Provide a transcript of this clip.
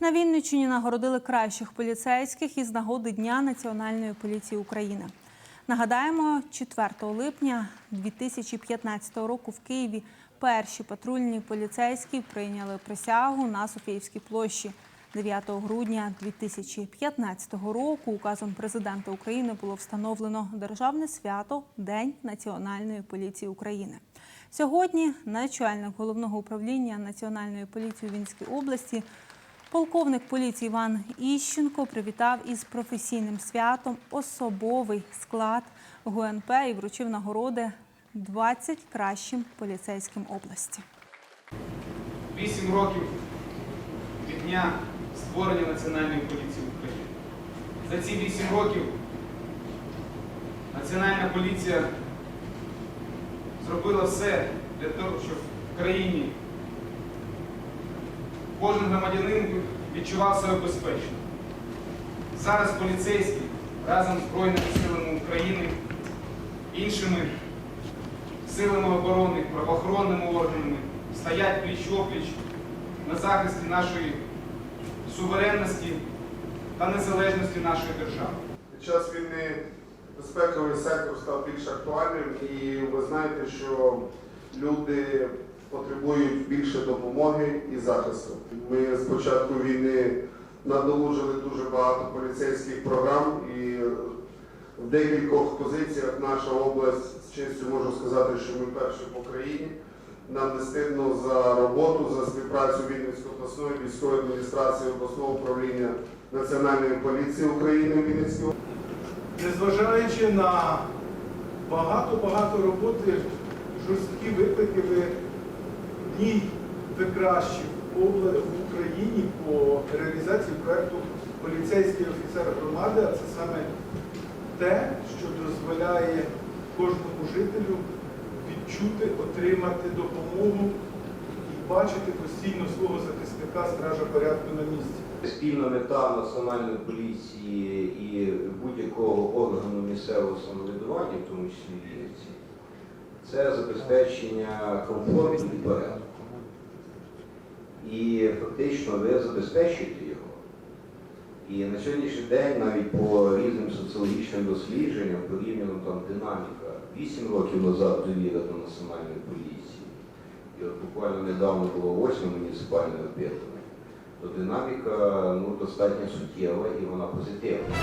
На Вінниччині нагородили кращих поліцейських із нагоди Дня Національної поліції України. Нагадаємо, 4 липня 2015 року в Києві перші патрульні поліцейські прийняли присягу на Софіївській площі. 9 грудня 2015 року указом президента України було встановлено державне свято День Національної поліції України. Сьогодні начальник головного управління Національної поліції у Вінській області Полковник поліції Іван Іщенко привітав із професійним святом особовий склад ГУНП і вручив нагороди 20 кращим поліцейським області. Вісім років від дня створення Національної поліції України. За ці вісім років Національна поліція зробила все для того, щоб в країні кожен громадянин відчував себе безпечно. Зараз поліцейські разом з Збройними силами України, іншими силами оборони, правоохоронними органами стоять пліч-опліч на захисті нашої суверенності та незалежності нашої держави. Під час війни безпековий сектор став більш актуальним, і ви знаєте, що люди потребують більше допомоги і захисту. Ми з початку війни надолужили дуже багато поліцейських програм, і в декількох позиціях наша область з честю можу сказати, що ми перші по країні. Нам не стидно за роботу, за співпрацю Вінницької обласної військової адміністрації обласного управління Національної поліції України в Незважаючи на багато-багато роботи, жорсткі виклики, ви дійте кращі в обла- в Україні по реалізації проєкту поліцейський офіцер громади, а це саме те, що дозволяє кожному жителю відчути, отримати допомогу і бачити постійно свого захисника стража порядку на місці. Спільна мета Національної поліції і будь-якого органу місцевого самоврядування, в тому числі це забезпечення комфорту порядку. І фактично ви забезпечуєте його. І на сьогоднішній день навіть по різним соціологічним дослідженням порівняно там динаміка 8 років назад довіра до національної поліції. І от буквально недавно було восьме муніципальне опитування то динаміка ну, достатньо суттєва і вона позитивна.